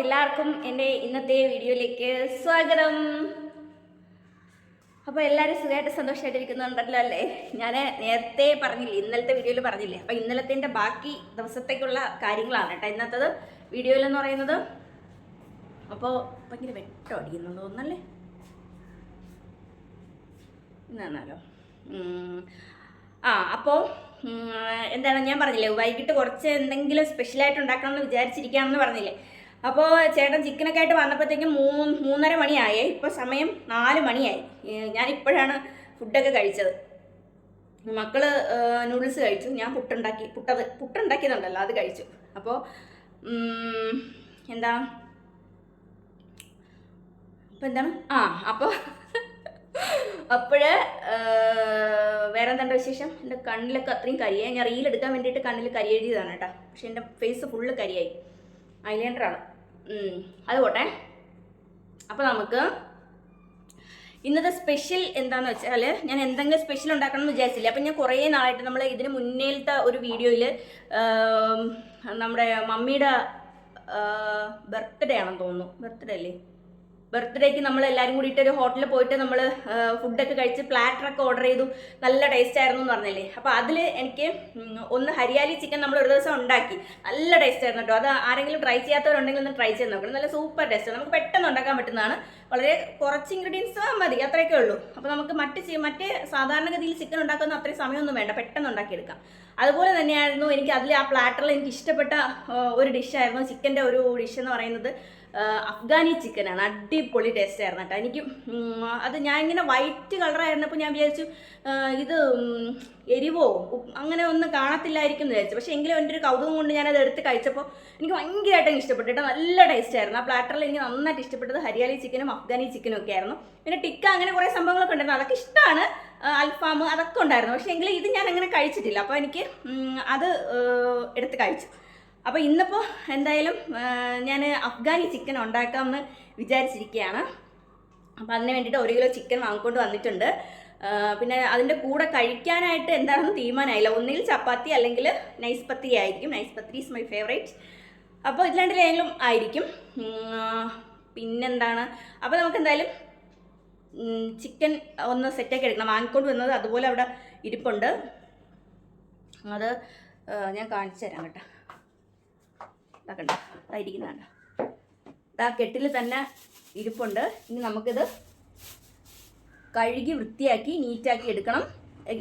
എല്ലാവർക്കും എന്റെ ഇന്നത്തെ വീഡിയോയിലേക്ക് സ്വാഗതം. അപ്പോൾ എല്ലാവരും സുഖമായിട്ട് സന്തോഷമായിട്ടിരിക്കുന്നുണ്ടല്ലോ അല്ലേ? ഞാൻ നേരത്തെ പറഞ്ഞില്ലേ ഇന്നലത്തെ വീഡിയോയിൽ പറഞ്ഞില്ലേ? അപ്പോൾ ഇന്നലത്തെ ബാക്കി ദിവസത്തേക്കുള്ള കാര്യങ്ങളാണ് കേട്ടോ ഇന്നത്തത് വീഡിയോയിലെന്ന് പറയുന്നത്. അപ്പോൾ ഭയങ്കര വെട്ടം അടിക്കുന്നു തോന്നല്ലേ എന്നാണല്ലോ ആ അപ്പോൾ എന്താണ് ഞാൻ പറഞ്ഞില്ലേ വൈകിട്ട് കുറച്ച് എന്തെങ്കിലും സ്പെഷ്യലായിട്ട് ഉണ്ടാക്കണം എന്ന് വിചാരിച്ചിരിക്കുകയാണെന്ന് പറഞ്ഞില്ലേ? അപ്പോൾ ചേട്ടൻ ചിക്കനൊക്കെ ആയിട്ട് വന്നപ്പോഴത്തേക്കും മൂന്ന് മൂന്നര മണിയായേ. ഇപ്പോൾ സമയം നാല് മണിയായി. ഞാനിപ്പോഴാണ് ഫുഡൊക്കെ കഴിച്ചത്. മക്കൾ നൂഡിൽസ് കഴിച്ചു. ഞാൻ പുട്ടുണ്ടാക്കി പുട്ടത് പുട്ടുണ്ടാക്കിയതുണ്ടല്ലോ അത് കഴിച്ചു. അപ്പോൾ എന്താ? അപ്പോൾ എന്താണ്? ആ അപ്പോൾ അപ്പോഴ് വേറെ എന്താണ്ട വിശേഷം? എന്റെ കണ്ണിലൊക്കെ അത്രയും കരിയായി. ഞാൻ റീൽ എടുക്കാൻ വേണ്ടിയിട്ട് കണ്ണിൽ കരി എഴുതിയതാണ് കേട്ടോ. പക്ഷെ എന്റെ ഫേസ് ഫുള്ള് കരിയായി. ഐലൈനറാണ്. അത് പോട്ടെ. അപ്പോൾ നമുക്ക് ഇന്നത്തെ സ്പെഷ്യൽ എന്താന്ന് വെച്ചാൽ ഞാൻ എന്തെങ്കിലും സ്പെഷ്യൽ ഉണ്ടാക്കണം എന്ന് വിചാരിച്ചില്ല. അപ്പം ഞാൻ കുറേ നാളായിട്ട് നമ്മൾ ഇതിന് മുന്നേലത്തെ ഒരു വീഡിയോയിൽ നമ്മുടെ മമ്മിയുടെ ബർത്ത്ഡേ ആണെന്ന് തോന്നുന്നു. ബർത്ത്ഡേ അല്ലേ? ബർത്ത്ഡേക്ക് നമ്മൾ എല്ലാവരും കൂടിയിട്ട് ഒരു ഹോട്ടലിൽ പോയിട്ട് നമ്മൾ ഫുഡൊക്കെ കഴിച്ച് പ്ലാറ്ററൊക്കെ ഓർഡർ ചെയ്തു. നല്ല ടേസ്റ്റ് ആയിരുന്നു എന്ന് പറഞ്ഞല്ലേ? അപ്പോൾ അതിൽ എനിക്ക് ഒന്ന് ഹരിയാലി ചിക്കൻ നമ്മൾ ഒരു ദിവസം ഉണ്ടാക്കി. നല്ല ടേസ്റ്റ് ആയിരുന്നു കേട്ടോ. അത് ആരെങ്കിലും ട്രൈ ചെയ്യാത്തവരുണ്ടെങ്കിൽ ഒന്ന് ട്രൈ ചെയ്ത് നോക്കണം. നല്ല സൂപ്പർ ടേസ്റ്റ് നമുക്ക് പെട്ടെന്ന് ഉണ്ടാക്കാൻ പറ്റുന്നതാണ്. വളരെ കുറച്ച് ഇൻഗ്രീഡിയൻസ് മതി. അത്രയൊക്കെ ഉള്ളൂ. അപ്പോൾ നമുക്ക് മറ്റ് മറ്റ് സാധാരണഗതിയിൽ ചിക്കൻ ഉണ്ടാക്കുന്ന അത്രയും സമയമൊന്നും വേണ്ട. പെട്ടെന്ന് ഉണ്ടാക്കിയെടുക്കാം. അതുപോലെ തന്നെയായിരുന്നു എനിക്ക് അതിൽ ആ പ്ലാറ്ററിൽ എനിക്ക് ഇഷ്ടപ്പെട്ട ഒരു ഡിഷായിരുന്നു ചിക്കന്റെ ഒരു ഡിഷ് എന്ന് പറയുന്നത്. അഫ്ഗാനി ചിക്കനാണ് അടിപൊളി ടേസ്റ്റ് ആയിരുന്നു കേട്ടോ. എനിക്ക് അത് ഞാൻ ഇങ്ങനെ വൈറ്റ് കളറായിരുന്നപ്പോൾ ഞാൻ വിചാരിച്ചു ഇത് എരിവോ? അങ്ങനെ ഒന്നും കാണത്തില്ലായിരിക്കും എന്ന് വിചാരിച്ചു. പക്ഷേ എങ്കിലും എന്റെ ഒരു കൗതുകം കൊണ്ട് ഞാനത് എടുത്ത് കഴിച്ചപ്പോൾ എനിക്ക് ഭയങ്കരമായിട്ട് ഇഷ്ടപ്പെട്ടു കേട്ടോ. നല്ല ടേസ്റ്റ് ആയിരുന്നു. ആ പ്ലാറ്ററിൽ എനിക്ക് നന്നായിട്ട് ഇഷ്ടപ്പെട്ടത് ഹരിയാലി ചിക്കനും അഫ്ഗാനി ചിക്കനും ഒക്കെ ആയിരുന്നു. പിന്നെ ടിക്ക അങ്ങനെ കുറേ സംഭവങ്ങളൊക്കെ ഉണ്ടായിരുന്നു. അതൊക്കെ ഇഷ്ടമാണ് അൽഫാം അതൊക്കെ ഉണ്ടായിരുന്നു. പക്ഷേ എങ്കിലും ഇത് ഞാൻ അങ്ങനെ കഴിച്ചിട്ടില്ല. അപ്പോൾ എനിക്ക് അത് എടുത്ത് കഴിച്ചു. അപ്പോൾ ഇന്നിപ്പോൾ എന്തായാലും ഞാൻ അഫ്ഗാനി ചിക്കൻ ഉണ്ടാക്കാമെന്ന് വിചാരിച്ചിരിക്കുകയാണ്. അപ്പോൾ അതിന് വേണ്ടിയിട്ട് ഒരു കിലോ ചിക്കൻ വാങ്ങിക്കൊണ്ട് വന്നിട്ടുണ്ട്. പിന്നെ അതിന്റെ കൂടെ കഴിക്കാനായിട്ട് എന്താണെന്ന് തീരുമാനമായില്ല. ഒന്നുകിൽ ചപ്പാത്തി അല്ലെങ്കിൽ നൈസ് പത്തിരി ആയിരിക്കും. Nice pathiri is my favourite അപ്പോൾ ഇത് രണ്ടിലേലും ആയിരിക്കും. പിന്നെന്താണ്? അപ്പോൾ നമുക്ക് എന്തായാലും ചിക്കൻ ഒന്ന് സെറ്റാക്കി എടുക്കണം. വാങ്ങിക്കൊണ്ട് വന്നത് അതുപോലെ അവിടെ ഇരിപ്പുണ്ട്. അത് ഞാൻ കാണിച്ചു തരാം കേട്ടോ. ഇതാക്കണ്ട. ഇരിക്കുന്നുണ്ട് ഇതാ കെട്ടിൽ തന്നെ ഇരിപ്പുണ്ട്. ഇനി നമുക്കിത് കഴുകി വൃത്തിയാക്കി നീറ്റാക്കി എടുക്കണം.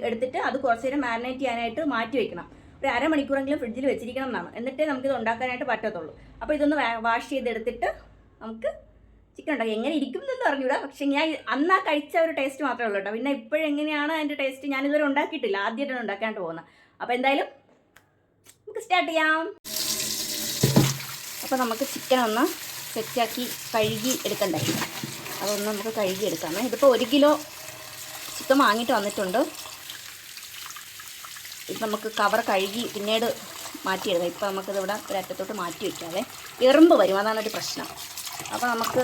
എടുത്തിട്ട് അത് കുറച്ച് നേരം മാരിനേറ്റ് ചെയ്യാനായിട്ട് മാറ്റി വെക്കണം. ഒരു അരമണിക്കൂറെങ്കിലും ഫ്രിഡ്ജിൽ വെച്ചിരിക്കണം എന്നാണ്. എന്നിട്ടേ നമുക്കിത് ഉണ്ടാക്കാനായിട്ട് പറ്റത്തുള്ളൂ. അപ്പോൾ ഇതൊന്ന് വാഷ് ചെയ്തെടുത്തിട്ട് നമുക്ക് ചിക്കൻ ഉണ്ടാക്കി. എങ്ങനെ ഇരിക്കും എന്ന് അറിഞ്ഞൂടാ. പക്ഷേ ഞാൻ അന്നാ കഴിച്ച ഒരു ടേസ്റ്റ് മാത്രമേ ഉള്ളൂ കേട്ടോ. പിന്നെ ഇപ്പോഴെങ്ങനെയാണ് അതിന്റെ ടേസ്റ്റ് ഞാനിതുവരെ ഉണ്ടാക്കിയിട്ടില്ല. ആദ്യമായിട്ടാണ് ഉണ്ടാക്കാനായിട്ട് പോകുന്നത്. അപ്പോൾ എന്തായാലും നമുക്ക് സ്റ്റാർട്ട് ചെയ്യാം. അപ്പോൾ നമുക്ക് ചിക്കൻ ഒന്ന് സെറ്റാക്കി കഴുകി എടുക്കണ്ടേ? അതൊന്ന് നമുക്ക് കഴുകി എടുക്കാം ഇതിപ്പോൾ ഒരു കിലോ ചിക്കൻ വാങ്ങിയിട്ട് വന്നിട്ടുണ്ട്. ഇത് നമുക്ക് കവർ കഴുകി പിന്നീട് മാറ്റിയെടുക്കാം ഇപ്പോൾ നമുക്കിത് ഇവിടെ ഒരു മാറ്റി വയ്ക്കാതെ എറുമ്പ് വരും. അതാണ് ഒരു പ്രശ്നം. അപ്പോൾ നമുക്ക്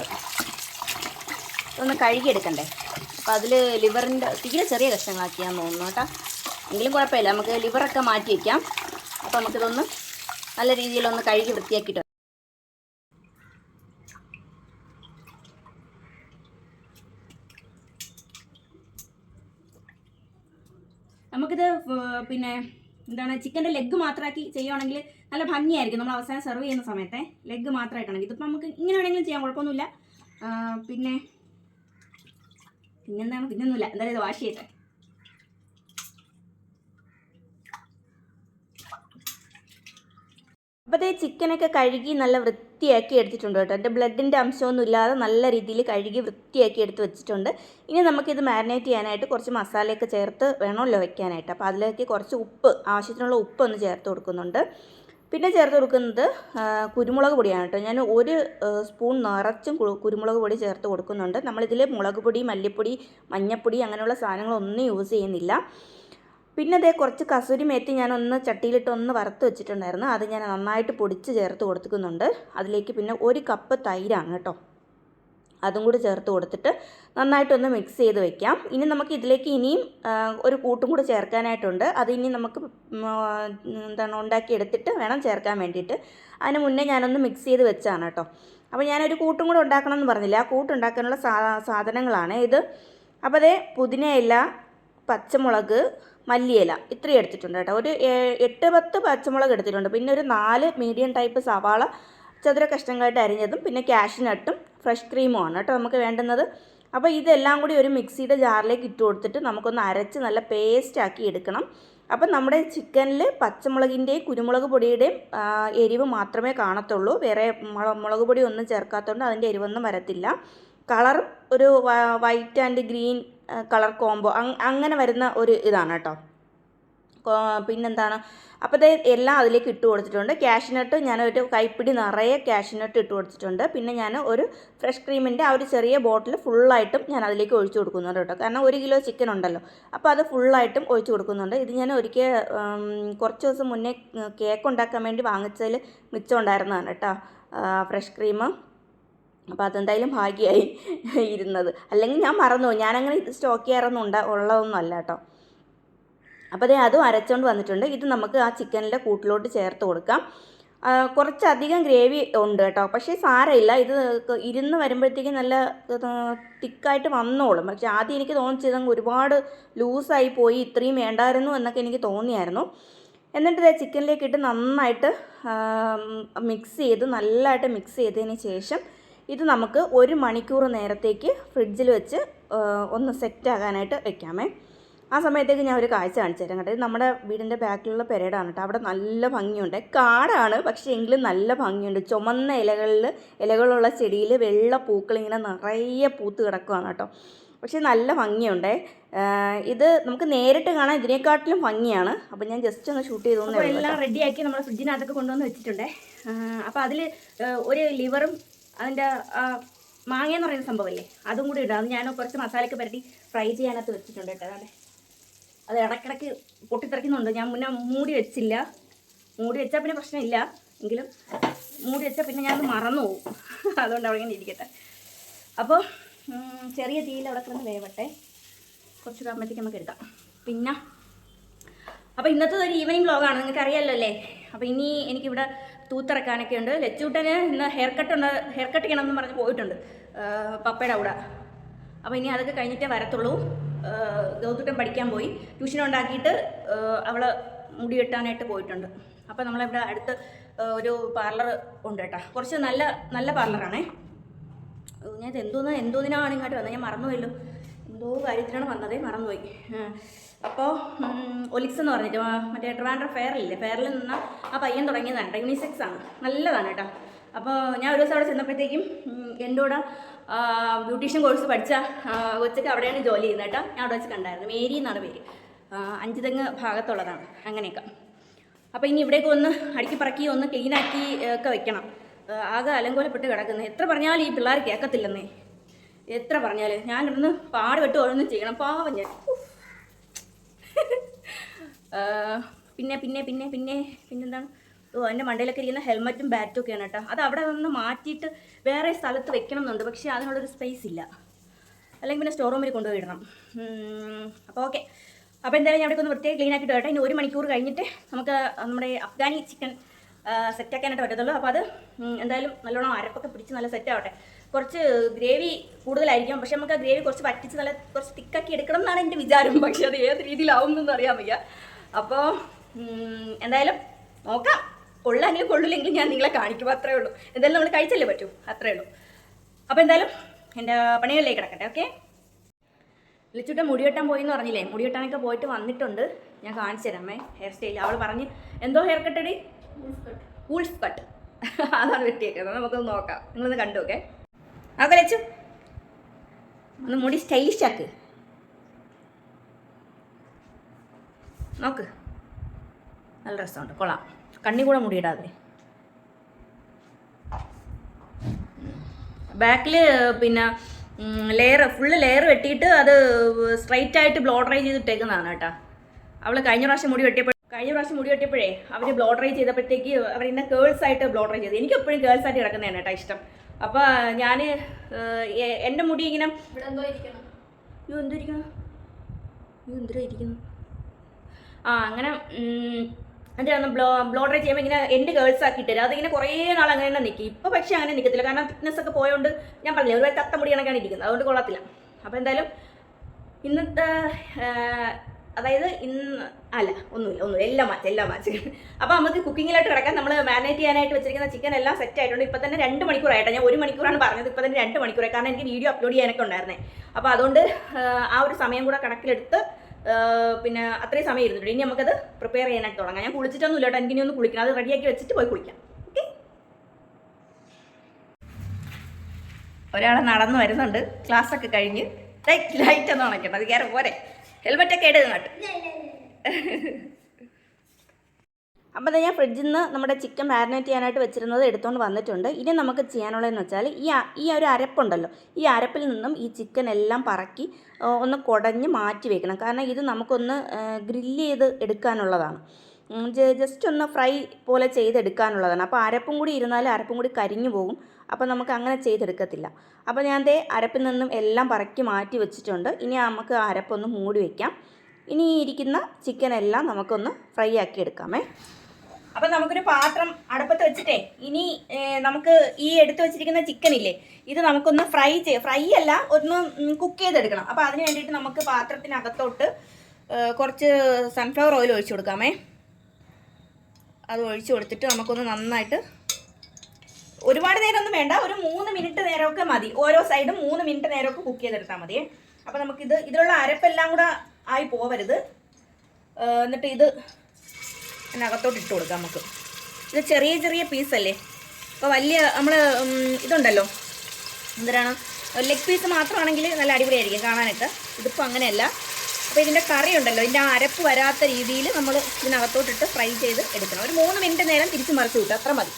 ഒന്ന് കഴുകി എടുക്കണ്ടേ? അപ്പോൾ അതിൽ ലിവറിന്റെ തീരെ ചെറിയ കഷ്ണങ്ങളാക്കിയാൽ തോന്നുന്നു കേട്ടോ. എങ്കിലും കുഴപ്പമില്ല. നമുക്ക് ലിവറൊക്കെ മാറ്റി വയ്ക്കാം അപ്പോൾ നമുക്കിതൊന്ന് നല്ല രീതിയിലൊന്ന് കഴുകി വൃത്തിയാക്കിയിട്ട് നമുക്കിത് പിന്നെ എന്താണ് ചിക്കന്റെ ലെഗ് മാത്രമാക്കി ചെയ്യുവാണെങ്കിൽ നല്ല ഭംഗിയായിരിക്കും. നമ്മൾ അവസാനം സെർവ് ചെയ്യുന്ന സമയത്തെ ലെഗ് മാത്രമായിട്ടാണെങ്കിൽ ഇതിപ്പോൾ നമുക്ക് ഇങ്ങനെ വേണമെങ്കിലും ചെയ്യാം കുഴപ്പമൊന്നുമില്ല. പിന്നെ പിന്നെന്താണ്? പിന്നൊന്നുമില്ല. എന്തായാലും ഇത് വാഷ് ചെയ്യട്ടെ. അപ്പോൾ ഈ ചിക്കനൊക്കെ കഴുകി നല്ല വൃത്തിയാക്കി എടുത്തിട്ടുണ്ട് കേട്ടോ. എന്റെ ബ്ലഡിന്റെ അംശമൊന്നും ഇല്ലാതെ നല്ല രീതിയിൽ കഴുകി വൃത്തിയാക്കി എടുത്ത് വെച്ചിട്ടുണ്ട്. ഇനി നമുക്കിത് മാരിനേറ്റ് ചെയ്യാനായിട്ട് കുറച്ച് മസാലയൊക്കെ ചേർത്ത് വേണമല്ലോ വെക്കാനായിട്ട്. അപ്പോൾ അതിലേക്ക് കുറച്ച് ഉപ്പ് ആവശ്യത്തിനുള്ള ഉപ്പ് ഒന്ന് ചേർത്ത് കൊടുക്കുന്നുണ്ട്. പിന്നെ ചേർത്ത് കൊടുക്കുന്നത് കുരുമുളക് പൊടിയാണ് കേട്ടോ. ഞാൻ ഒരു സ്പൂൺ നിറച്ചും കുരുമുളക് പൊടി ചേർത്ത് കൊടുക്കുന്നുണ്ട്. നമ്മളിതിൽ മുളക് പൊടി മല്ലിപ്പൊടി മഞ്ഞൾപ്പൊടി അങ്ങനെയുള്ള സാധനങ്ങളൊന്നും യൂസ് ചെയ്യുന്നില്ല. പിന്നെ അതേ കുറച്ച് കസൂരി മേത്തി ഒന്ന് ചട്ടിയിലിട്ട് ഒന്ന് വറുത്ത് വെച്ചിട്ടുണ്ടായിരുന്നു. അത് ഞാൻ നന്നായിട്ട് പൊടിച്ച് ചേർത്ത് കൊടുക്കുന്നുണ്ട് അതിലേക്ക് പിന്നെ ഒരു കപ്പ് തൈരാണ് കേട്ടോ. അതും കൂടി ചേർത്ത് കൊടുത്തിട്ട് നന്നായിട്ടൊന്ന് മിക്സ് ചെയ്ത് വെക്കാം. ഇനി നമുക്ക് ഇതിലേക്ക് ഇനിയും ഒരു കൂട്ടും കൂടി ചേർക്കാനായിട്ടുണ്ട്. അത് ഇനി നമുക്ക് എന്താണ് ഉണ്ടാക്കി എടുത്തിട്ട് വേണം ചേർക്കാൻ വേണ്ടിയിട്ട്. അതിന് മുന്നേ ഞാനൊന്ന് മിക്സ് ചെയ്ത് വെച്ചാണ് കേട്ടോ. അപ്പോൾ ഞാനൊരു കൂട്ടും കൂടെ ഉണ്ടാക്കണം എന്ന് പറഞ്ഞില്ല? ആ കൂട്ടുണ്ടാക്കാനുള്ള സാ സാധനങ്ങളാണ് ഇത്. അപ്പോൾ അതേ പുതിനയില പച്ചമുളക് മല്ലിയില ഇത്രയും എടുത്തിട്ടുണ്ട് കേട്ടോ. ഒരു എട്ട് പത്ത് പച്ചമുളക് എടുത്തിട്ടുണ്ട്. പിന്നെ ഒരു നാല് മീഡിയം ടൈപ്പ് സവാള ചതുര കഷ്ണങ്ങളായിട്ട് അരിഞ്ഞതും പിന്നെ കാഷ്നട്ടും ഫ്രഷ് ക്രീമും ആണ് കേട്ടോ നമുക്ക് വേണ്ടുന്നത്. അപ്പോൾ ഇതെല്ലാം കൂടി ഒരു മിക്സിയുടെ ജാറിലേക്ക് ഇട്ട് കൊടുത്തിട്ട് നമുക്കൊന്ന് അരച്ച് നല്ല പേസ്റ്റ് ആക്കി എടുക്കണം. അപ്പം നമ്മുടെ ചിക്കനിൽ പച്ചമുളകിന്റെയും കുരുമുളക് പൊടിയുടെയും എരിവ് മാത്രമേ കാണത്തുള്ളൂ. വേറെ മുള മുളക് പൊടി ഒന്നും ചേർക്കാത്തതുകൊണ്ട് അതിന്റെ എരിവൊന്നും വരത്തില്ല. കളറും ഒരു white and green colour combo അങ്ങനെ വരുന്ന ഒരു ഇതാണ് കേട്ടോ. പിന്നെന്താണ്? അപ്പോൾ ദേ എല്ലാം അതിലേക്ക് ഇട്ട് കൊടുത്തിട്ടുണ്ട്. ക്യാഷിനട്ട് ഞാനൊരു കൈപ്പിടി നിറയെ ക്യാഷിനട്ട് ഇട്ട് കൊടുത്തിട്ടുണ്ട്. പിന്നെ ഞാൻ ഒരു ഫ്രഷ് ക്രീമിന്റെ ആ ഒരു ചെറിയ ബോട്ടിൽ ഫുള്ളായിട്ടും ഞാൻ അതിലേക്ക് ഒഴിച്ചു കൊടുക്കുന്നുണ്ട് കേട്ടോ. കാരണം ഒരു കിലോ ചിക്കൻ ഉണ്ടല്ലോ. അപ്പോൾ അത് ഫുള്ളായിട്ടും ഒഴിച്ചു കൊടുക്കുന്നുണ്ട്. ഇത് ഞാൻ ഒരിക്കൽ കുറച്ച് ദിവസം മുന്നേ കേക്ക് ഉണ്ടാക്കാൻ വേണ്ടി വാങ്ങിച്ചതിൽ മിച്ചം ഉണ്ടായിരുന്നതാണ് കേട്ടോ. ഫ്രഷ് ക്രീം അപ്പോൾ അതെന്തായാലും ഭാഗ്യമായി ഇരുന്നത്. അല്ലെങ്കിൽ ഞാൻ മറന്നു. ഞാനങ്ങനെ സ്റ്റോക്ക് ചെയ്യാറൊന്നും ഉണ്ട ഉള്ളതൊന്നും അല്ല കേട്ടോ അപ്പോൾ അതേ അതും അരച്ചുകൊണ്ട് വന്നിട്ടുണ്ട്. ഇത് നമുക്ക് ആ ചിക്കനിലെ കൂട്ടിലോട്ട് ചേർത്ത് കൊടുക്കാം. കുറച്ചധികം ഗ്രേവി ഉണ്ട് കേട്ടോ പക്ഷേ സാരമില്ല. ഇത് ഇരുന്ന് വരുമ്പോഴത്തേക്കും നല്ല തിക്കായിട്ട് വന്നോളും. പക്ഷേ ആദ്യം എനിക്ക് തോന്നിച്ചത് ഒരുപാട് ലൂസായി പോയി. ഇത്രയും വേണ്ടായിരുന്നു എന്നൊക്കെ എനിക്ക് തോന്നിയായിരുന്നു. എന്നിട്ട് ഇതേ ചിക്കനിലേക്ക് ഇട്ട് നന്നായിട്ട് മിക്സ് ചെയ്ത് നല്ലതായിട്ട് മിക്സ് ചെയ്തതിന് ശേഷം ഇത് നമുക്ക് ഒരു മണിക്കൂർ നേരത്തേക്ക് ഫ്രിഡ്ജിൽ വെച്ച് ഒന്ന് സെറ്റ് ആകാനായിട്ട് വെക്കാമേ. ആ സമയത്തേക്ക് ഞാൻ ഒരു കാഴ്ച കാണിച്ചു തരാം കേട്ടോ. ഇത് നമ്മുടെ വീടിന്റെ ബാക്കിലുള്ള പെരേഡാണ് കേട്ടോ. അവിടെ നല്ല ഭംഗിയുണ്ട്. കാടാണ് പക്ഷേ എങ്കിലും നല്ല ഭംഗിയുണ്ട്. ചുമന്ന ഇലകളിൽ ഇലകളുള്ള ചെടിയിൽ വെള്ള പൂക്കൾ ഇങ്ങനെ നിറയെ പൂത്ത് കിടക്കുകയാണ് കേട്ടോ. പക്ഷേ നല്ല ഭംഗിയുണ്ട്. ഇത് നമുക്ക് നേരിട്ട് കാണാൻ ഇതിനെക്കാട്ടിലും ഭംഗിയാണ്. അപ്പം ഞാൻ ജസ്റ്റ് ഒന്ന് ഷൂട്ട് ചെയ്തു എല്ലാം റെഡിയാക്കി നമ്മൾ ഫ്രിഡ്ജിനകത്തൊക്കെ കൊണ്ടുവന്ന് വെച്ചിട്ടുണ്ട്. അപ്പോൾ അതിൽ ഒരു ലിവറും അതിന്റെ മാങ്ങ എന്ന് പറയുന്ന സംഭവമല്ലേ? അതും കൂടി ഇടാം. അത് ഞാൻ കുറച്ച് മസാലയൊക്കെ പരട്ടി ഫ്രൈ ചെയ്യാനകത്ത് വെച്ചിട്ടുണ്ട് കേട്ടോ. അതെ. അത് ഇടയ്ക്കിടയ്ക്ക് പൊട്ടിത്തെറിക്കുന്നുണ്ട്. ഞാൻ മുന്നേ മൂടി വെച്ചില്ല. മൂടി വെച്ചാൽ പിന്നെ പ്രശ്നമില്ല. എങ്കിലും മൂടി വെച്ചാൽ പിന്നെ ഞാനത് മറന്നു പോകും. അതുകൊണ്ട് അവിടെ ഇങ്ങനെ ഇരിക്കട്ടെ. അപ്പോൾ ചെറിയ തീയിൽ അവിടെ കിടന്ന് വേവട്ടെ. കുറച്ച് ഇതാകുമ്പോഴത്തേക്ക് നമുക്ക് എടുക്കാം. പിന്നെ അപ്പോൾ ഇന്നത്തെ ഒരു ഈവനിങ് ബ്ലോഗാണ് നിങ്ങൾക്ക് അറിയാമല്ലോ അല്ലേ? അപ്പോൾ ഇനി എനിക്കിവിടെ തൂത്തിറക്കാനൊക്കെ ഉണ്ട്. ലച്ചൂട്ടന് ഇന്ന് ഹെയർ കട്ട് ഉണ്ട്. ഹെയർ കട്ട് ചെയ്യണമെന്ന് പറഞ്ഞ് പോയിട്ടുണ്ട്. പപ്പയുടെ അവിടെ അപ്പോൾ ഇനി അതൊക്കെ കഴിഞ്ഞിട്ടേ വരത്തുള്ളൂ. ഗൗതുട്ടൻ പഠിക്കാൻ പോയി. ട്യൂഷൻ ഉണ്ടാക്കിയിട്ട് അവൾ മുടി വെട്ടാനായിട്ട് പോയിട്ടുണ്ട്. അപ്പോൾ നമ്മളിവിടെ അടുത്ത് ഒരു പാർലർ ഉണ്ട് കേട്ടോ. കുറച്ച് നല്ല നല്ല പാർലറാണേ ഞാൻ എന്തോന്ന് എന്തോതിനാണ് ഇങ്ങോട്ട് വന്നത്? ഞാൻ മറന്നുപോയല്ലോ. എന്തോ കാര്യത്തിനാണ് വന്നതേ. മറന്നുപോയി. അപ്പോൾ ഒലിക്സ് എന്ന് പറഞ്ഞിട്ട് മറ്റേ ട്രിവാൻഡ്രം ഫെയറില്ലേ ഫെയറിൽ നിന്ന് ആ പയ്യൻ തുടങ്ങിയതാണ് കേട്ടോ. യൂണിസെക്സ് ആണ്. നല്ലതാണ് കേട്ടോ. അപ്പോൾ ഞാൻ ഒരു ദിവസം അവിടെ ചെന്നപ്പോഴത്തേക്കും എന്റെ കൂടെ ബ്യൂട്ടീഷ്യൻ കോഴ്സ് പഠിച്ച കൊച്ചക്ക് അവിടെയാണ് ജോലി ചെയ്യുന്നത് കേട്ടോ. ഞാൻ അവിടെ വെച്ച് കണ്ടായിരുന്നു. മേരി എന്നാണ് പേര്. അഞ്ചുതെങ്ങ് ഭാഗത്തുള്ളതാണ്. അങ്ങനെയൊക്കെ. അപ്പോൾ ഇനി ഇവിടേക്ക് ഒന്ന് അടുക്കി പറക്കി ഒന്ന് ക്ലീനാക്കി ഒക്കെ വെക്കണം. ആകെ അലങ്കോലപ്പെട്ട് കിടക്കുന്നത് എത്ര പറഞ്ഞാലും ഈ പിള്ളേർ കേൾക്കത്തില്ലെന്നേ. എത്ര പറഞ്ഞാലും. ഞാൻ ഇവിടുന്ന് പാടുപെട്ട് ഓരോന്നും ചെയ്യണം. പാവം ഞാൻ. പിന്നെ പിന്നെ പിന്നെ പിന്നെ പിന്നെന്താണ്? ഓ എന്റെ മണ്ടയിലൊക്കെ ഇരിക്കുന്ന ഹെൽമറ്റും ബാറ്റും ഒക്കെയാണ് കേട്ടോ. അത് അവിടെ നിന്ന് മാറ്റിയിട്ട് വേറെ സ്ഥലത്ത് വെക്കണം എന്നുണ്ട് പക്ഷേ അതിനുള്ളൊരു സ്പേസ് ഇല്ല. അല്ലെങ്കിൽ പിന്നെ സ്റ്റോർ റൂമിൽ കൊണ്ടുപോയി ഇടണം. അപ്പോൾ ഓക്കെ അപ്പോൾ എന്തായാലും ഞാൻ അവിടെ ഒന്ന് വൃത്തിയായി ക്ലീൻ ആക്കിയിട്ട് വരട്ടെ. ഇനി ഒരു മണിക്കൂർ കഴിഞ്ഞിട്ട് നമുക്ക് നമ്മുടെ അഫ്ഗാനി ചിക്കൻ സെറ്റാക്കാനായിട്ട് പറ്റത്തുള്ളൂ. അപ്പോൾ അത് എന്തായാലും നല്ലോണം അരപ്പൊക്കെ പിടിച്ച് നല്ല സെറ്റ് ആവട്ടെ. കുറച്ച് ഗ്രേവി കൂടുതലായിരിക്കും. പക്ഷെ നമുക്ക് ആ ഗ്രേവി കുറച്ച് പറ്റിച്ച് നല്ല കുറച്ച് തിക്കാക്കി എടുക്കണം എന്നാണ് എന്റെ വിചാരം. പക്ഷെ അത് ഏത് രീതിയിലാവും എന്നൊന്നും അറിയാൻ വയ്യ. അപ്പോൾ എന്തായാലും നോക്കാം. കൊള്ളാനേ കൊള്ളില്ലെങ്കിലും ഞാൻ നിങ്ങളെ കാണിക്കും. അത്രേ ഉള്ളൂ. എന്തായാലും നമ്മൾ കഴിച്ചല്ലേ പറ്റൂ? അത്രേ ഉള്ളൂ. അപ്പോൾ എന്തായാലും എന്റെ പണികളിലേക്ക് കിടക്കട്ടെ ഓക്കെ? വിളിച്ചിട്ട് മുടി വെട്ടാൻ പോയി എന്ന് പറഞ്ഞില്ലേ? മുടി വെട്ടാനൊക്കെ പോയിട്ട് വന്നിട്ടുണ്ട്. ഞാൻ കാണിച്ചു തരാമേ. ഹെയർ സ്റ്റൈൽ അവൾ പറഞ്ഞ് എന്തോ ഹെയർ കട്ടടി വൂൾഫ് കട്ട് അതാണ് വെട്ടിയേക്കുന്നത്. നമുക്കൊന്ന് നോക്കാം. നിങ്ങളൊന്ന് കണ്ടു ഓക്കെ? അതൊക്കെ ലച്ചു ഒന്ന് മുടി സ്റ്റൈലിഷ് ആക്ക്. നോക്ക്. നല്ല രസമുണ്ട്. കൊള്ളാം. കണ്ണി കൂടെ മുടിയിടാതെ ബാക്കിൽ പിന്നെ ലെയർ ഫുള്ള് ലെയർ വെട്ടിയിട്ട് അത് സ്ട്രൈറ്റ് ആയിട്ട് ബ്ലോ ഡ്രൈ ചെയ്തിട്ടേക്കുന്നതാണ് കേട്ടോ. അവൾ കഴിഞ്ഞ പ്രാവശ്യം മുടി വെട്ടിയപ്പോൾ കഴിഞ്ഞ പ്രാവശ്യം മുടി വെട്ടിയപ്പോഴേ അവർ ബ്ലോ ഡ്രൈ ചെയ്തപ്പോഴത്തേക്ക് അവർ ഇന്ന കേൾസ് ആയിട്ട് ബ്ലോ ഡ്രൈ ചെയ്തു. എനിക്ക് എപ്പോഴും കേൾസ് ആയിട്ട് കിടക്കുന്നതാണ് കേട്ടോ ഇഷ്ടം. അപ്പോൾ ഞാൻ എന്റെ മുടി ഇങ്ങനെ എന്തിരിക്കണം എന്തിനാ ഇരിക്കുന്നു? ആ അങ്ങനെ ഉം, ബ്ലോ ബ്ലോ ഡ്രൈ ചെയ്യുമ്പോൾ ഇങ്ങനെ എന്റെ ഗേൾസ് ആക്കി തരും അതിങ്ങനെ കുറേ നാൾ അങ്ങനെ തന്നെ നിൽക്കും ഇപ്പോൾ പക്ഷേ അങ്ങനെ നിൽക്കത്തില്ല കാരണം തിക്നെസ് ഒക്കെ പോയതുകൊണ്ട് ഞാൻ പറഞ്ഞില്ല ഒരു തത്ത മുടി കണക്കാണ് ഇരിക്കുന്നത്. അതുകൊണ്ട് കൊള്ളത്തില്ല. അപ്പോൾ എന്തായാലും ഇന്നത്തെ അതായത് ഇന്ന് അല്ല ഒന്നുമില്ല ഒന്നുമില്ല എല്ലാം മാച്ച് എല്ലാം മാച്ച് അപ്പോൾ നമുക്ക് കുക്കിങ്ങിലായിട്ട് കിടക്കാൻ നമ്മൾ മാരിനേറ്റ് ചെയ്യാനായിട്ട് വെച്ചിരിക്കുന്ന ചിക്കൻ എല്ലാം സെറ്റ് ആയിട്ടുണ്ട്. ഇപ്പോൾ തന്നെ രണ്ട് മണിക്കൂറായിട്ട്. ഞാൻ ഒരു മണിക്കൂറാണ് പറഞ്ഞത്. ഇപ്പോൾ തന്നെ രണ്ട് മണിക്കൂറായി. കാരണം എനിക്ക് വീഡിയോ അപ്ലോഡ് ചെയ്യാനൊക്കെ ഉണ്ടായിരുന്നേ. അപ്പോൾ അതുകൊണ്ട് ആ, ഒരു സമയം കൂടെ കണക്കിലെടുത്ത് പിന്നെ അത്രയും സമയം ഇരുന്നിട്ടുണ്ട്. ഇനി നമുക്കത് പ്രിപ്പയർ ചെയ്യാനായിട്ട് തുടങ്ങാം. ഞാൻ കുളിച്ചിട്ടൊന്നുമില്ല കേട്ടോ. എനിക്ക് ഇനി ഒന്ന് കുളിക്കണം. അത് റെഡിയാക്കി വെച്ചിട്ട് പോയി കുളിക്കാം. ഓക്കെ ഒരാൾ നടന്നു വരുന്നുണ്ട്. ക്ലാസ് ഒക്കെ കഴിഞ്ഞ് ലൈറ്റ് ഒന്ന് ഉണക്കട്ടെ. അത് കയറി പോരെ. ഹെൽമെറ്റ് ഒക്കെ ഇടുക കേട്ടോ അപ്പോൾ ഞാൻ ഫ്രിഡ്ജിൽ നിന്ന് നമ്മുടെ ചിക്കൻ മാരിനേറ്റ് ചെയ്യാനായിട്ട് വെച്ചിരുന്നത് എടുത്തുകൊണ്ട് വന്നിട്ടുണ്ട്. ഇനി നമുക്ക് ചെയ്യാനുള്ളതെന്ന് വെച്ചാൽ ഈ ഈ ഒരു അരപ്പുണ്ടല്ലോ ഈ അരപ്പിൽ നിന്നും ഈ ചിക്കൻ എല്ലാം പറക്കി ഒന്ന് കുടഞ്ഞ് മാറ്റി വെക്കണം. കാരണം ഇത് നമുക്കൊന്ന് ഗ്രില്ല് ചെയ്ത് എടുക്കാനുള്ളതാണ്. ജസ്റ്റ് ഒന്ന് ഫ്രൈ പോലെ ചെയ്തെടുക്കാനുള്ളതാണ്. അപ്പോൾ അരപ്പും കൂടി ഇരുന്നാൽ അരപ്പും കൂടി കരിഞ്ഞു പോകും. അപ്പോൾ നമുക്ക് അങ്ങനെ ചെയ്തെടുക്കത്തില്ല. അപ്പോൾ ഞാൻ ദേ അരപ്പിൽ നിന്നും എല്ലാം പറക്കി മാറ്റി വെച്ചിട്ടുണ്ട്. ഇനി നമുക്ക് അരപ്പൊന്ന് മൂടി വയ്ക്കാം ഇനി ഇരിക്കുന്ന ചിക്കൻ എല്ലാം നമുക്കൊന്ന് ഫ്രൈ ആക്കി എടുക്കാമേ. അപ്പം നമുക്കൊരു പാത്രം അടുപ്പത്ത് വെച്ചിട്ടേ ഇനി നമുക്ക് ഈ എടുത്തു വെച്ചിരിക്കുന്ന ചിക്കൻ ഇല്ലേ ഇത് നമുക്കൊന്ന് ഫ്രൈ ചെയ്യ ഫ്രൈ അല്ല ഒന്ന് കുക്ക് ചെയ്തെടുക്കണം. അപ്പോൾ അതിന് വേണ്ടിയിട്ട് നമുക്ക് പാത്രത്തിനകത്തോട്ട് കുറച്ച് സൺഫ്ലവർ ഓയിൽ ഒഴിച്ചു കൊടുക്കാമേ. അത് ഒഴിച്ചു കൊടുത്തിട്ട് നമുക്കൊന്ന് നന്നായിട്ട് ഒരുപാട് നേരമൊന്നും വേണ്ട. ഒരു മൂന്ന് മിനിറ്റ് നേരമൊക്കെ മതി. ഓരോ സൈഡും മൂന്ന് മിനിറ്റ് നേരമൊക്കെ കുക്ക് ചെയ്തെടുത്താൽ മതി. അപ്പോൾ നമുക്കിത് ഇതിലുള്ള അരപ്പെല്ലാം കൂടെ ആയി പോവരുത്. എന്നിട്ട് ഇത് അതിനകത്തോട്ട് ഇട്ട് കൊടുക്കാം നമുക്ക്. ഇത് ചെറിയ ചെറിയ പീസല്ലേ അപ്പോൾ വലിയ നമ്മൾ ഇതുണ്ടല്ലോ. എന്തിനാണ്? ലെഗ് പീസ് മാത്രമാണെങ്കിൽ നല്ല അടിപൊളിയായിരിക്കും കാണാനൊക്കെ. ഇതിപ്പോൾ അങ്ങനെയല്ല. അപ്പോൾ ഇതിന്റെ കറി ഉണ്ടല്ലോ. ഇതിന്റെ ആ അരപ്പ് വരാത്ത രീതിയിൽ നമ്മൾ ഇതിനകത്തോട്ടിട്ട് ഫ്രൈ ചെയ്ത് എടുക്കണം. ഒരു മൂന്ന് മിനിറ്റ് നേരം തിരിച്ച് മറിച്ച് വിട്ടുക അത്ര മതി.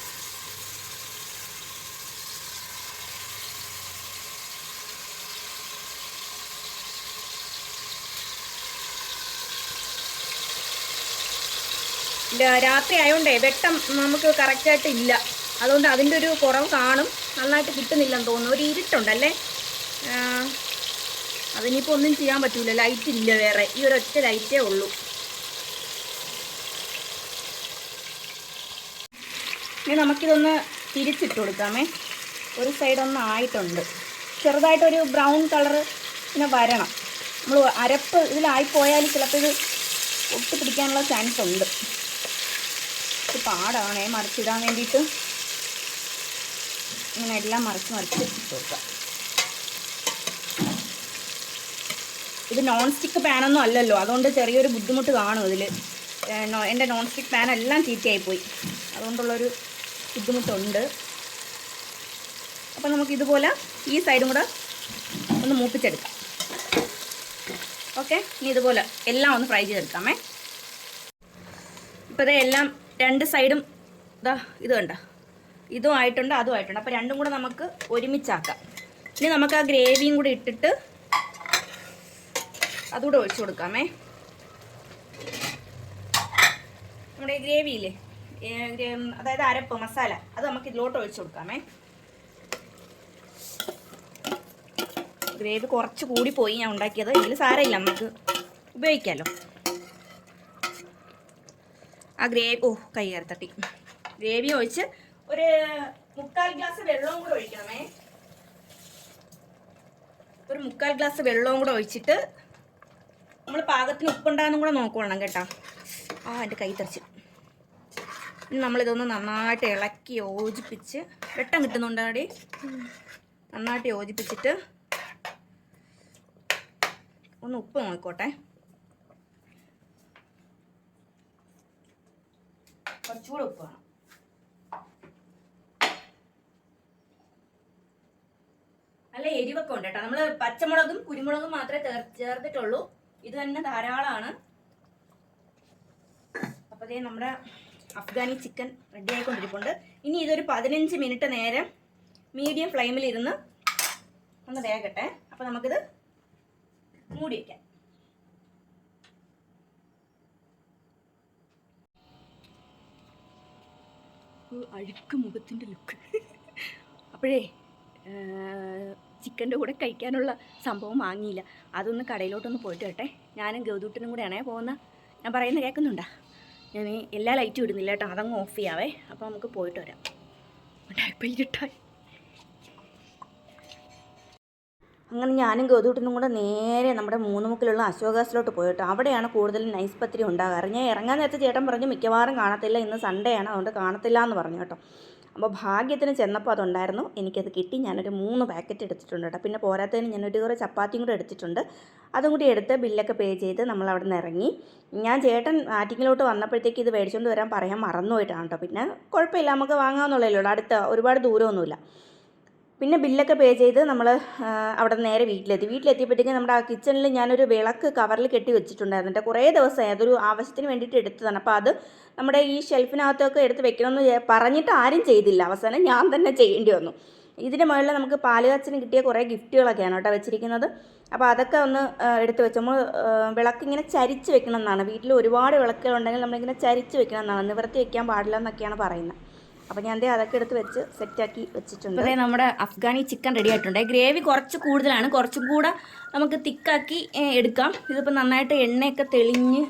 രാത്രി ആയതുകൊണ്ടേ വെട്ടം നമുക്ക് കറക്റ്റായിട്ട് ഇല്ല. അതുകൊണ്ട് അതിന്റെ ഒരു കുറവ് കാണും. നന്നായിട്ട് കിട്ടുന്നില്ലെന്ന് തോന്നുന്നു. ഒരു ഇരുട്ടുണ്ടല്ലേ? അതിനിപ്പോൾ ഒന്നും ചെയ്യാൻ പറ്റില്ല ലൈറ്റ് ഇല്ല വേറെ. ഈ ഒരു ഒറ്റ ലൈറ്റേ ഉള്ളൂ. ഇനി നമുക്കിതൊന്ന് തിരിച്ചിട്ട് കൊടുക്കാമേ. ഒരു സൈഡ് ഒന്ന് ആയിട്ടുണ്ട്. ചെറുതായിട്ടൊരു ബ്രൗൺ കളർ ഇങ്ങനെ വരണം. നമ്മൾ അരപ്പ് ഇതിലായിപ്പോയാൽ ചിലപ്പോൾ ഇത് ഒട്ടിപ്പിടിക്കാനുള്ള ചാൻസ് ഉണ്ട്. ഇത് പാടാണേ മറിച്ചിടാൻ വേണ്ടിയിട്ട്. ഇങ്ങനെ എല്ലാം മറിച്ച് മറിച്ച് കൊടുക്കാം ഇത് നോൺ സ്റ്റിക്ക് പാനൊന്നും അല്ലല്ലോ അതുകൊണ്ട് ചെറിയൊരു ബുദ്ധിമുട്ട് കാണും ഇതിൽ എന്റെ നോൺ സ്റ്റിക്ക് പാൻ എല്ലാം ചീത്തയായിപ്പോയി അതുകൊണ്ടുള്ളൊരു ബുദ്ധിമുട്ടുണ്ട്. അപ്പം നമുക്ക് ഇതുപോലെ ഈ സൈഡും കൂടെ ഒന്ന് മൂപ്പിച്ചെടുക്കാം. ഓക്കെ? ഇനി ഇതുപോലെ എല്ലാം ഒന്ന് ഫ്രൈ ചെയ്തെടുക്കാമേ. ഇപ്പോൾ എല്ലാം രണ്ട് സൈഡും ഇതാ ഇത് കണ്ട? ഇതും ആയിട്ടുണ്ട് അതും ആയിട്ടുണ്ട്. അപ്പോൾ രണ്ടും കൂടെ നമുക്ക് ഒരുമിച്ചാക്കാം. ഇനി നമുക്ക് ആ ഗ്രേവിയും കൂടി ഇട്ടിട്ട് അതുകൂടെ ഒഴിച്ചു കൊടുക്കാമേ. നമ്മുടെ ഈ ഗ്രേവി ഇല്ലേ? അതായത് അരപ്പ് മസാല അത് നമുക്ക് ഇതിലോട്ട് ഒഴിച്ചു കൊടുക്കാമേ. ഗ്രേവി കുറച്ച് കൂടി പോയി ഞാൻ ഉണ്ടാക്കിയത്. ഇതിൽ സാരമില്ല നമുക്ക് ഉപയോഗിക്കാമല്ലോ ആ ഗ്രേവി ഓ കൈ കയറി തട്ടി ഗ്രേവി ഒഴിച്ച് ഒരു മുക്കാൽ ഗ്ലാസ് വെള്ളവും കൂടെ ഒഴിക്കണമേ ഒരു മുക്കാൽ ഗ്ലാസ് വെള്ളവും കൂടെ ഒഴിച്ചിട്ട് നമ്മൾ പാകത്തിന് ഉപ്പുണ്ടാകുന്നും കൂടെ നോക്കണം കേട്ടോ. ആ എന്റെ കൈ തെറിച്ച്. നമ്മളിതൊന്ന് നന്നായിട്ട് ഇളക്കി യോജിപ്പിച്ച് വെട്ടം കിട്ടുന്നുണ്ടാടി നന്നായിട്ട് യോജിപ്പിച്ചിട്ട് ഒന്ന് ഉപ്പ് നോക്കോട്ടെ. കുറച്ചുകൂടെ ഉപ്പ് വേണം. നല്ല എരിവൊക്കെ ഉണ്ട് കേട്ടോ. നമ്മൾ പച്ചമുളകും കുരുമുളകും മാത്രമേ ചേർത്തിട്ടുള്ളൂ. ഇത് തന്നെ ധാരാളമാണ്. അപ്പോൾ ദേ നമ്മുടെ അഫ്ഗാനി ചിക്കൻ റെഡി ആയിക്കൊണ്ടിരിപ്പുണ്ട്. ഇനി ഇതൊരു പതിനഞ്ച് മിനിറ്റ് നേരം മീഡിയം ഫ്ലെയിമിൽ ഇരുന്ന് ഒന്ന് വേകട്ടെ അപ്പോൾ നമുക്കിത് മൂടി വയ്ക്കാം അഴുക്ക് മുഖത്തിന്റെ ലുക്ക്. അപ്പോഴേ ചിക്കന്റെ കൂടെ കഴിക്കാനുള്ള സംഭവം വാങ്ങിയില്ല. അതൊന്ന് കടയിലോട്ടൊന്ന് പോയിട്ട് കേട്ടെ ഞാനും ഗൗതൂട്ടനും കൂടെയാണേ പോകുന്ന ഞാൻ പറയുന്നത് കേൾക്കുന്നുണ്ടോ? ഞാൻ എല്ലാ ലൈറ്റും ഇടുന്നില്ല കേട്ടോ. അതങ്ങ് ഓഫ് ചെയ്യാവേ. അപ്പോൾ നമുക്ക് പോയിട്ട് വരാം. ഇരുട്ടായി അങ്ങനെ ഞാനും ഗൗതൂട്ടനും കൂടെ നേരെ നമ്മുടെ മൂന്നുമുക്കിലുള്ള അശോകാസിലോട്ട് പോയിട്ട് അവിടെയാണ് കൂടുതലും നൈസ് പത്രി ഉണ്ടാകാറ്. ഞാൻ ഇറങ്ങാൻ നേരത്തെ ചേട്ടൻ പറഞ്ഞു മിക്കവാറും കാണത്തില്ല ഇന്ന് സൺഡേ ആണ് അതുകൊണ്ട് കാണത്തില്ല എന്ന് പറഞ്ഞു കേട്ടോ. അപ്പോൾ ഭാഗ്യത്തിന് ചെന്നപ്പോൾ അതുണ്ടായിരുന്നു. എനിക്കത് കിട്ടി. ഞാനൊരു മൂന്ന് പാക്കറ്റ് എടുത്തിട്ടുണ്ട് കേട്ടോ. പിന്നെ പോരാത്തതിന് ഞാനൊരു കുറേ ചപ്പാത്തിയും കൂടെ എടുത്തിട്ടുണ്ട്. അതും കൂടി എടുത്ത് ബില്ലൊക്കെ പേ ചെയ്ത് നമ്മൾ അവിടെ നിന്ന് ഇറങ്ങി. ഞാൻ ചേട്ടൻ ആറ്റിങ്ങിലോട്ട് വന്നപ്പോഴത്തേക്ക് ഇത് മേടിച്ചുകൊണ്ട് വരാൻ പറയാൻ മറന്നുപോയിട്ടാണ് കേട്ടോ. പിന്നെ കുഴപ്പമില്ല നമുക്ക് വാങ്ങാമെന്നുള്ളതല്ലോ അടുത്ത ഒരുപാട് ദൂരമൊന്നുമില്ല. പിന്നെ ബില്ലൊക്കെ പേ ചെയ്ത് നമ്മൾ അവിടെ നേരെ വീട്ടിലെത്തി. വീട്ടിലെത്തിയപ്പോഴത്തേക്കും നമ്മുടെ ആ കിച്ചണിൽ ഞാനൊരു വിളക്ക് കവറിൽ കെട്ടി വെച്ചിട്ടുണ്ടായിരുന്നു. കേട്ടോ കുറേ ദിവസമായി. അതൊരു ആവശ്യത്തിന് വേണ്ടിയിട്ട് എടുത്തതാണ്. അപ്പോൾ അത് നമ്മുടെ ഈ ഷെൽഫിനകത്തൊക്കെ എടുത്ത് വെക്കണമെന്ന് പറഞ്ഞിട്ട് ആരും ചെയ്തില്ല. അവസാനം ഞാൻ തന്നെ ചെയ്യേണ്ടി വന്നു. ഇതിന് മുകളിൽ നമുക്ക് പാലുകാച്ചിന് കിട്ടിയ കുറേ ഗിഫ്റ്റുകളൊക്കെയാണ് കേട്ടോ വെച്ചിരിക്കുന്നത്. അപ്പോൾ അതൊക്കെ ഒന്ന് എടുത്ത് വെച്ച്. നമ്മൾ വിളക്ക് ഇങ്ങനെ ചരിച്ച് വെക്കണം എന്നാണ് വീട്ടിൽ ഒരുപാട് വിളക്കുകളുണ്ടെങ്കിൽ നമ്മളിങ്ങനെ ചരിച്ച് വെക്കണം എന്നാണ് നിവർത്തി വെക്കാൻ പാടില്ല എന്നൊക്കെയാണ് പറയുന്നത്. അപ്പോൾ ഞാൻ അതൊക്കെ എടുത്ത് വെച്ച് സെറ്റ് ആക്കി വെച്ചിട്ടുണ്ട്. അതെ നമ്മുടെ അഫ്ഗാനി ചിക്കൻ റെഡി ആയിട്ടുണ്ട്. ഗ്രേവി കുറച്ച് കൂടുതലാണ്. കുറച്ചും കൂടെ നമുക്ക് തിക്കാക്കി എടുക്കാം. ഇതിപ്പോൾ നന്നായിട്ട് എണ്ണയൊക്കെ തെളിഞ്ഞ്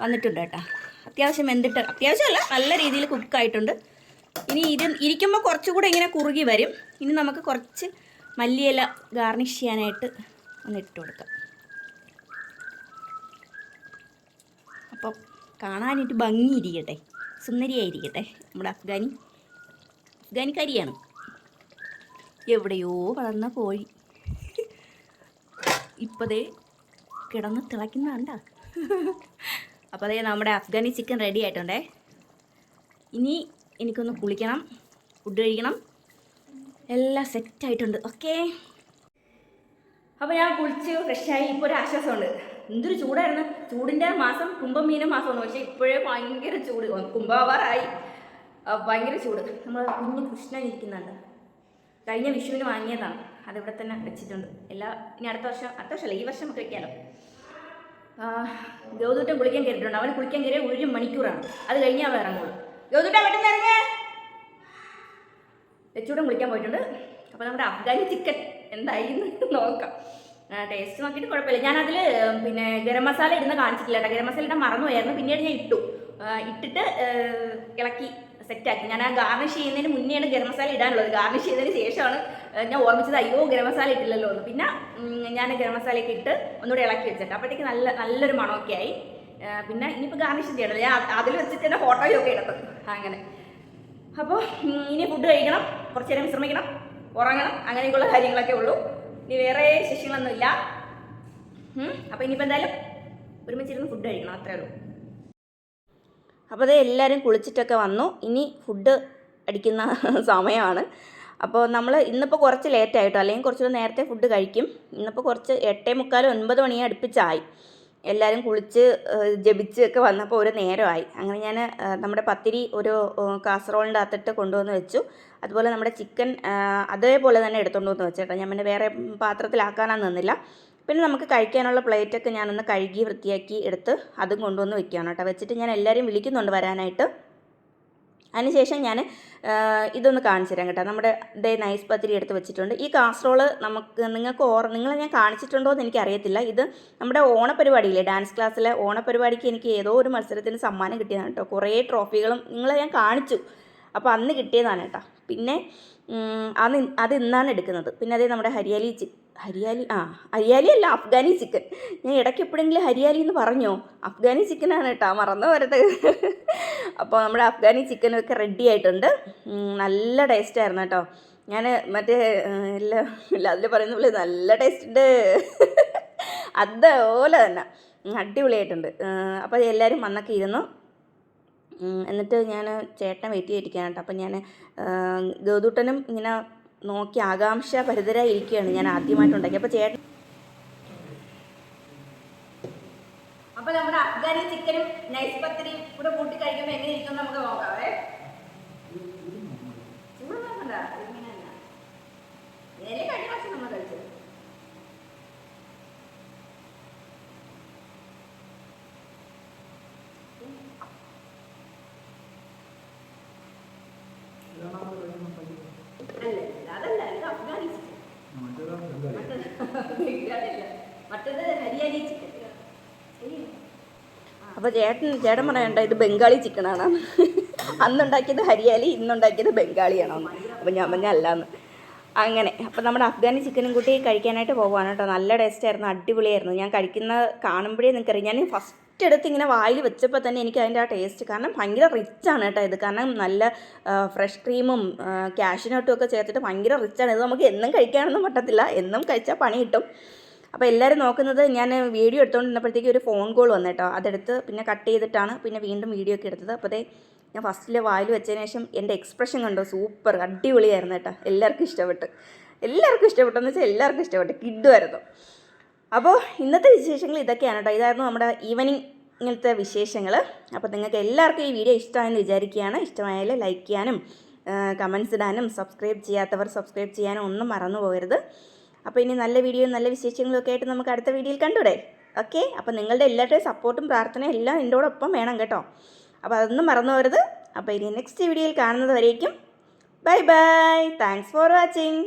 വന്നിട്ടുണ്ട് കേട്ടോ. അത്യാവശ്യം വെന്തിട്ട് അത്യാവശ്യമല്ല നല്ല രീതിയിൽ കുക്കായിട്ടുണ്ട് ഇനി ഇത് ഇരിക്കുമ്പോൾ കുറച്ചുകൂടെ ഇങ്ങനെ കുറുകി വരും. ഇനി നമുക്ക് കുറച്ച് മല്ലിയില ഗാർണിഷ് ചെയ്യാനായിട്ട് ഒന്ന് ഇട്ട് കൊടുക്കാം. അപ്പം കാണാനായിട്ട് ഭംഗിയിരിക്കട്ടെ സുന്ദരിയായിരിക്കട്ടെ. നമ്മുടെ അഫ്ഗാനി. അഫ്ഗാനിക്കാരിയാണ്. എവിടെയോ വളർന്ന കോഴി ഇപ്പതേ കിടന്ന് തിളയ്ക്കുന്നുണ്ട അപ്പോൾ അതേ നമ്മുടെ അഫ്ഗാനി ചിക്കൻ റെഡി ആയിട്ടുണ്ടേ. ഇനി എനിക്കൊന്ന് കുളിക്കണം ഫുഡ് കഴിക്കണം. എല്ലാം സെറ്റായിട്ടുണ്ട് ഓക്കേ അപ്പോൾ ഞാൻ കുളിച്ച് ഫ്രഷായി ഇപ്പോൾ ഒരു ആശ്വാസമുണ്ട്. എന്തൊരു ചൂടായിരുന്നു. ചൂടിന്റെ മാസം കുംഭം മാസം മാസമാണ്. പക്ഷേ ഇപ്പോഴേ ഭയങ്കര ചൂട്. കുംഭാവാറായി. ഭയങ്കര ചൂട്. നമ്മൾ കുഞ്ഞ് കൃഷ്ണൻ ഇരിക്കുന്നുണ്ട്. കഴിഞ്ഞ വിഷുവിന് വാങ്ങിയതാണ്. അതിവിടെ തന്നെ വെച്ചിട്ടുണ്ട്. എല്ലാ ഇനി അടുത്ത വർഷം അടുത്ത വർഷമല്ല ഈ വർഷം വെക്കാമല്ലോ ഗൗതൂട്ടൻ കുളിക്കാൻ കയറിയിട്ടുണ്ട്. അവന് കുളിക്കാൻ കയറിയ ഒരു മണിക്കൂറാണ്. അത് കഴിഞ്ഞാൽ അവൻ ഇറങ്ങുള്ളൂ. ഗൗതൂട്ടൻ പെട്ടെന്ന് ഇറങ്ങേ? കുളിക്കാൻ പോയിട്ടുണ്ട്. അപ്പോൾ നമ്മുടെ അഫ്ഗാനി ചിക്കൻ എന്തായി നോക്കാം. ടേസ്റ്റ് നോക്കിയിട്ട് കുഴപ്പമില്ല. ഞാനതിൽ പിന്നെ ഗരം മസാല ഇടുന്ന കാണിച്ചിട്ടില്ല കേട്ടോ. ഗരം മസാല ഇടാൻ മറന്നുപോയായിരുന്നു. പിന്നീട് ഞാൻ ഇട്ടു. ഇട്ടിട്ട് ഇളക്കി സെറ്റാക്കി ഞാൻ ആ ഗാർണിഷ് ചെയ്യുന്നതിന് മുന്നെയാണ് ഗരം മസാല ഇടാനുള്ളത്. ഗാർണിഷ് ചെയ്തതിന് ശേഷമാണ് ഞാൻ ഓർമ്മിച്ചത് അയ്യോ ഗരം മസാല ഇട്ടില്ലല്ലോ എന്ന്. പിന്നെ ഞാൻ ഗരം മസാലയൊക്കെ ഇട്ട് ഒന്നുകൂടെ ഇളക്കി വെച്ചിട്ട് അപ്പോഴത്തേക്ക് നല്ല നല്ലൊരു മണമൊക്കെ ആയി. പിന്നെ ഇനിയിപ്പോൾ ഗാർണിഷ് ചെയ്യണല്ലോ ഞാൻ അതിൽ വെച്ചിട്ട് തന്നെ ഫോട്ടോയൊക്കെ എടുത്തു അങ്ങനെ. അപ്പോൾ ഇനി ഫുഡ് കഴിക്കണം. കുറച്ച് നേരം വിശ്രമിക്കണം. ഉറങ്ങണം. അങ്ങനെയൊക്കെയുള്ള കാര്യങ്ങളൊക്കെ ഉള്ളൂ. ഇനി വേറെ ശിഷ്യങ്ങളൊന്നുമില്ല അപ്പോൾ ഇനിയിപ്പോൾ എന്തായാലും ഒരുമിച്ചിരുന്ന് ഫുഡ് കഴിക്കണം അത്രേ ഉള്ളൂ. അപ്പോൾ അതേ എല്ലാവരും കുളിച്ചിട്ടൊക്കെ വന്നു. ഇനി ഫുഡ് അടിക്കുന്ന സമയമാണ്. അപ്പോൾ നമ്മൾ ഇന്നിപ്പോൾ കുറച്ച് ലേറ്റ് ആയിട്ടോ? അല്ലെങ്കിൽ കുറച്ചുകൂടെ നേരത്തെ ഫുഡ് കഴിക്കും. ഇന്നിപ്പോൾ കുറച്ച് എട്ടേ മുക്കാലും ഒൻപത് മണിയെ അടുപ്പിച്ചായി. എല്ലാവരും കുളിച്ച് ജപിച്ച് ഒക്കെ വന്നപ്പോൾ ഒരു നേരമായി. അങ്ങനെ ഞാൻ നമ്മുടെ പത്തിരി ഒരു കാസറോളിന്റെ അകത്തിട്ട് കൊണ്ടുവന്ന് വെച്ചു. അതുപോലെ നമ്മുടെ ചിക്കൻ അതേപോലെ തന്നെ എടുത്തുകൊണ്ട് വന്ന് വെച്ചേട്ടോ ഞാൻ പിന്നെ വേറെ പാത്രത്തിലാക്കാനാണ് നിന്നില്ല. പിന്നെ നമുക്ക് കഴിക്കാനുള്ള പ്ലേറ്റൊക്കെ ഞാനൊന്ന് കഴുകി വൃത്തിയാക്കി എടുത്ത് അതും കൊണ്ടുവന്ന് വെക്കുകയാണ് കേട്ടോ. വെച്ചിട്ട് ഞാൻ എല്ലാവരെയും വിളിക്കുന്നുണ്ട് വരാനായിട്ട്. അതിനുശേഷം ഞാൻ ഇതൊന്ന് കാണിച്ചു തരാം കേട്ടോ. നമ്മുടെ ദേ നൈസ് പത്തിരി എടുത്ത് വെച്ചിട്ടുണ്ട്. ഈ കാസറോൾ നമുക്ക് നിങ്ങൾക്ക് ഓർ നിങ്ങളെ ഞാൻ കാണിച്ചിട്ടുണ്ടോ എന്ന് എനിക്കറിയത്തില്ല. ഇത് നമ്മുടെ ഓണപരിപാടിയില്ലേ? ഡാൻസ് ക്ലാസ്സിലെ ഓണപരിപാടിക്ക് എനിക്ക് ഏതോ ഒരു മത്സരത്തിന് സമ്മാനം കിട്ടിയതാണ് കേട്ടോ. കുറേ ട്രോഫികളും നിങ്ങളെ ഞാൻ കാണിച്ചു. അപ്പോൾ അന്ന് കിട്ടിയതാണ് കേട്ടോ. പിന്നെ അത് അത് ഇന്നാണ് എടുക്കുന്നത്. പിന്നെ അതേ നമ്മുടെ ഹരിയാലി ഹരിയാലി ആ ഹരിയാലി അല്ല അഫ്ഗാനി ചിക്കൻ. ഞാൻ ഇടയ്ക്ക് എപ്പോഴെങ്കിലും ഹരിയാലി എന്ന് പറഞ്ഞോ? അഫ്ഗാനി ചിക്കനാണ് കേട്ടോ മറന്നു വരത് അപ്പോൾ നമ്മുടെ അഫ്ഗാനി ചിക്കനൊക്കെ റെഡി ആയിട്ടുണ്ട്. നല്ല ടേസ്റ്റായിരുന്നു കേട്ടോ. ഞാൻ മറ്റേ എല്ലാം ഇല്ല അതിൽ പറയുന്ന പോലെ നല്ല ടേസ്റ്റ് ഉണ്ട്. അതുപോലെ തന്നെ. അടിപൊളിയായിട്ടുണ്ട്. അപ്പോൾ എല്ലാവരും വന്നൊക്കെ ഇരുന്നു. എന്നിട്ട് ഞാൻ ചേട്ടൻ വെയിറ്റ് ചെയ്തിരിക്കുകയാണ് കേട്ടോ. അപ്പം ഞാൻ ഗൗതൂട്ടനും ഇങ്ങനെ നോക്കി ആകാംക്ഷ ഭരിതരായിരിക്കുകയാണ് ഞാൻ ആദ്യമായിട്ട് ഉണ്ടാക്കി അപ്പോൾ ചേട്ടൻ അപ്പോൾ നമ്മുടെ അഫ്ഗാനി ചിക്കനും നൈസ് പത്തിരിയും കൂടെ കൂട്ടി കഴിക്കുമ്പോൾ എങ്ങനെ ഇരിക്കും നമുക്ക് നോക്കാവേ. ചൂട് നോക്കണ്ട ഇങ്ങനെ കഴിഞ്ഞ പ്രാവശ്യം നമ്മൾ കഴിച്ചത് അല്ല അതല്ല ഇത് അഫ്ഗാനി ചിക്കൻ ചിക്കൻ അപ്പോൾ ചേട്ടൻ ചേട്ടൻ പറയണ്ട ഇത് ബംഗാളി ചിക്കനാണ് അന്നുണ്ടാക്കിയത് ഹരിയാലി ഇന്നുണ്ടാക്കിയത് ബംഗാളിയാണോ അപ്പോൾ ഞാൻ പറഞ്ഞ അല്ലാന്ന് അങ്ങനെ. അപ്പോൾ നമ്മുടെ അഫ്ഗാനി ചിക്കനും കൂട്ടി കഴിക്കാനായിട്ട് പോകുവാണ് കേട്ടോ. നല്ല ടേസ്റ്റ് ആയിരുന്നു അടിപൊളിയായിരുന്നു. ഞാൻ കഴിക്കുന്ന കാണുമ്പോഴേ നിങ്ങൾക്കറിയാം ഞാൻ ഫസ്റ്റ് എടുത്ത് ഇങ്ങനെ വായിൽ വെച്ചപ്പോൾ തന്നെ എനിക്ക് അതിന്റെ ആ ടേസ്റ്റ് കാരണം ഭയങ്കര റിച്ചാണ് കേട്ടോ ഇത്. കാരണം നല്ല ഫ്രഷ് ക്രീമും കാഷ്യൂനട്ടും ഒക്കെ ചേർത്തിട്ട് ഭയങ്കര റിച്ചാണ് ഇത് നമുക്ക് എന്നും കഴിക്കാനൊന്നും പറ്റത്തില്ല. എന്നും കഴിച്ചാൽ പണി കിട്ടും. അപ്പോൾ എല്ലാവരും നോക്കുന്നത് ഞാൻ വീഡിയോ എടുത്തുകൊണ്ടിരുന്നപ്പോഴത്തേക്ക് ഒരു ഫോൺ കോൾ വന്നു കേട്ടോ അതെടുത്ത് പിന്നെ കട്ട് ചെയ്തിട്ടാണ് പിന്നെ വീണ്ടും വീഡിയോ ഒക്കെ എടുത്തത്. അപ്പോൾ ദേ ഞാൻ ഫസ്റ്റിൽ വായിൽ വെച്ചതിന് ശേഷം എന്റെ എക്സ്പ്രഷൻ കണ്ടോ? സൂപ്പർ അടിപൊളിയായിരുന്നു കേട്ടോ. എല്ലാവർക്കും ഇഷ്ടപ്പെട്ടു. എല്ലാവർക്കും ഇഷ്ടപ്പെട്ടെന്ന് വെച്ചാൽ എല്ലാവർക്കും ഇഷ്ടപ്പെട്ടു. കിഡുമായിരുന്നു അപ്പോൾ ഇന്നത്തെ വിശേഷങ്ങൾ ഇതൊക്കെയാണ് കേട്ടോ. ഇതായിരുന്നു നമ്മുടെ ഈവനിങ് ഇങ്ങനത്തെ വിശേഷങ്ങൾ അപ്പോൾ നിങ്ങൾക്ക് എല്ലാവർക്കും ഈ വീഡിയോ ഇഷ്ടമായെന്ന് വിചാരിക്കുകയാണ്. ഇഷ്ടമായാൽ ലൈക്ക് ചെയ്യാനും കമൻസ് ഇടാനും സബ്സ്ക്രൈബ് ചെയ്യാത്തവർ സബ്സ്ക്രൈബ് ചെയ്യാനും ഒന്നും മറന്നു പോകരുത്. അപ്പോൾ ഇനി നല്ല വീഡിയോയും നല്ല വിശേഷങ്ങളൊക്കെ ആയിട്ട് നമുക്ക് അടുത്ത വീഡിയോയിൽ കണ്ടൂടെ. ഓക്കെ? അപ്പോൾ നിങ്ങളുടെ എല്ലാവരുടെയും സപ്പോർട്ടും പ്രാർത്ഥനയും എല്ലാം എന്നോടൊപ്പം വേണം കേട്ടോ. അപ്പോൾ അതൊന്നും മറന്നു പോരുത് അപ്പോൾ ഇനി നെക്സ്റ്റ് വീഡിയോയിൽ കാണുന്നത് വരേക്കും. Bye bye thanks for watching